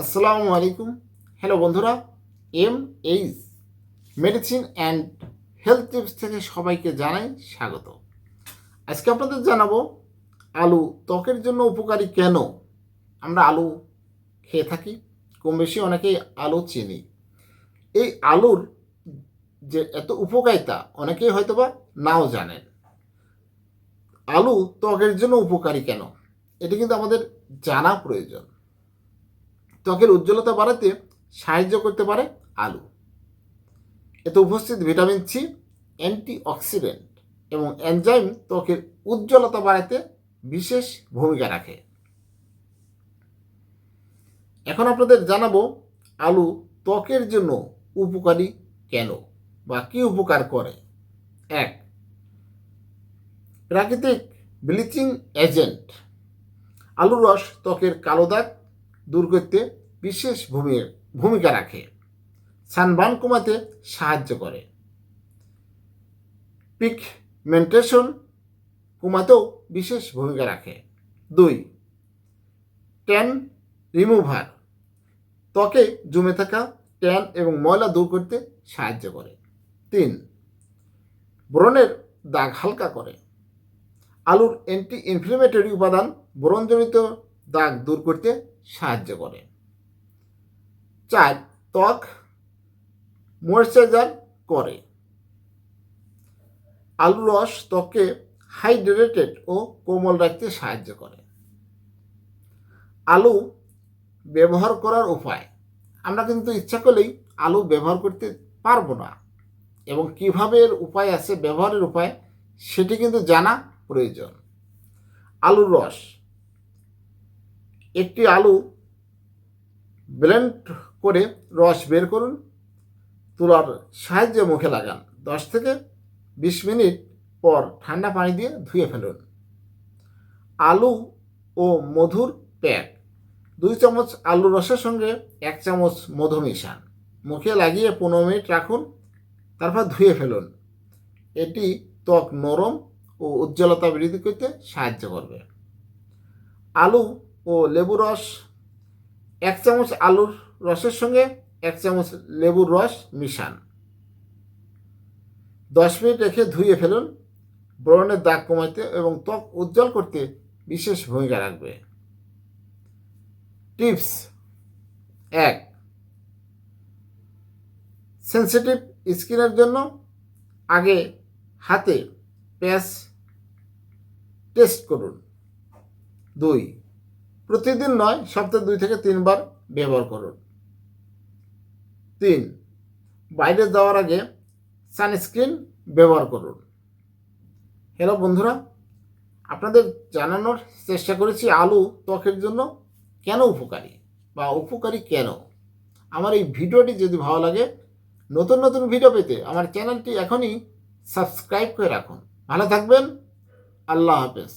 আসসালামু আলাইকুম। হ্যালো বন্ধুরা। M H medicine and health tips থেকে সবাইকে জানাই স্বাগত। আজকে আপনাদের জানাব, আলু ত্বকের জন্য উপকারী কেন? আমরা আলু খেয়ে থাকি, কম বেশি অনেকেই আলু চিনি। এই আলুর যে এত উপকারিতা, অনেকেই হয়তোবা নাও জানেন। আলু ত্বকের জন্য উপকারী কেন? এটি কিন্তু আমাদের জানা প্রয়োজন। ত্বকের উজ্জ্বলতা বাড়াতে সাহায্য করতে পারে আলু। এতে উপস্থিত ভিটামিন সি, অ্যান্টিঅক্সিডেন্ট এবং এনজাইম ত্বকের উজ্জ্বলতা বাড়াতে বিশেষ ভূমিকা রাখে। এখন আপনাদের জানাব আলু ত্বকের জন্য উপকারী কেন বা কি উপকার করে। এক, প্রাকৃতিক ব্লিচিং এজেন্ট। আলুর রস ত্বকের কালো দাগ দূর করতে বিশেষ ভূমি, ভূমিকা রাখে। সানবার্ন কমাতে সাহায্য করে। পিগমেন্টেশন কমাতেও বিশেষ ভূমিকা রাখে। দুই, ট্যান রিমুভার। ত্বকে জমে থাকা ট্যান এবং ময়লা দূর করতে সাহায্য করে। তিন, ব্রণের দাগ হালকা করে। আলুর অ্যান্টি ইনফ্লেমেটরি উপাদান ব্রণজনিত দাগ দূর করতে সাহায্য করে। চার, ত্বক ময়েশ্চারাইজার করে। আলু রস ত্বককে হাইড্রেটেড ও কোমল রাখতে সাহায্য করে। আলু ব্যবহার করার উপায়। আমরা কিন্তু ইচ্ছা করলেই আলু ব্যবহার করতে পারব না এবং কীভাবে এর উপায় আছে, ব্যবহারের উপায়, সেটি কিন্তু জানা প্রয়োজন। আলুর রস একটি আলু ব্লেন্ড করে রস বের করুন। তুলার সাহায্যে মুখে লাগান। দশ থেকে বিশ মিনিট পর ঠান্ডা পানি দিয়ে ধুয়ে ফেলুন। আলু ও মধুর প্যাক। দুই চামচ আলু রসের সঙ্গে এক চামচ মধু মিশান। মুখে লাগিয়ে পনেরো মিনিট রাখুন, তারপর ধুয়ে ফেলুন। এটি ত্বক নরম ও উজ্জ্বলতা বৃদ্ধি করতে সাহায্য করবে। আলু ও লেবু রস, এক চামচ আলুর রসের সঙ্গে এক চামচ লেবুর রস মিশান। দশ মিনিট রেখে ধুয়ে ফেলুন। ব্রণের দাগ কমাতে এবং ত্বক উজ্জ্বল করতে বিশেষ ভূমিকা রাখবে। টিপস এক, সেন্সিটিভ স্কিনের জন্য আগে হাতে প্যাচ টেস্ট করুন। দুই প্রতিদিন নয়, সপ্তাহে দুই থেকে তিনবার ব্যবহার করুন। তিন, বাইরে যাওয়ার আগে সানস্ক্রিন ব্যবহার করুন। হ্যালো বন্ধুরা, আপনাদের জানানোর চেষ্টা করেছি আলু ত্বকের জন্য কেন উপকারী বা উপকারী কেন? আমার এই ভিডিওটি যদি ভালো লাগে, নতুন নতুন ভিডিও পেতে আমার চ্যানেলটি এখনই সাবস্ক্রাইব করে রাখুন। ভালো থাকবেন, আল্লাহ হাফেজ।